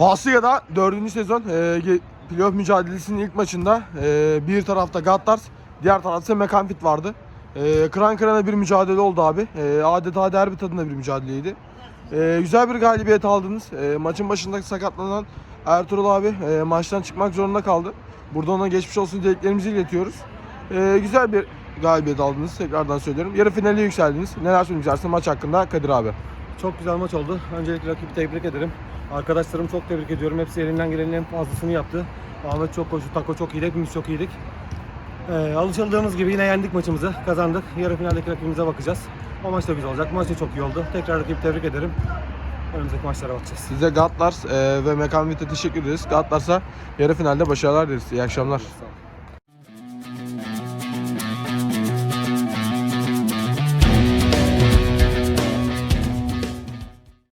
Pasliga'da 4. sezon e, playoff mücadelesinin ilk maçında e, bir tarafta Gattars, diğer tarafta Mekanfit vardı. E, kıran kırana bir mücadele oldu abi. E, adeta derbi tadında bir mücadeleydi. E, güzel bir galibiyet aldınız. E, maçın başında sakatlanan Ertuğrul abi e, maçtan çıkmak zorunda kaldı. Burada ona geçmiş olsun dileklerimizi iletiyoruz. E, güzel bir galibiyet aldınız tekrardan söylüyorum. Yarı finale yükseldiniz. Neler söylemek istersin maç hakkında Kadir abi? Çok güzel maç oldu. Öncelikle rakibi tebrik ederim. Arkadaşlarımı çok tebrik ediyorum. Hepsi elinden gelenin en fazlasını yaptı. Ahmet çok koştu, Tako çok iyiydi. Hepimiz çok iyiydik. Ee, alışıldığımız gibi yine yendik maçımızı. Kazandık. Yarı finaldeki rakibimize bakacağız. O maç da güzel olacak. Maç da çok iyi oldu. Tekrar rakibi tebrik ederim. Önümüzdeki maçlara bakacağız. Size Gatlars e, ve Mekan Vit'e teşekkür ederiz. Gatlars'a yarı finalde başarılar dileriz. İyi akşamlar. Olun.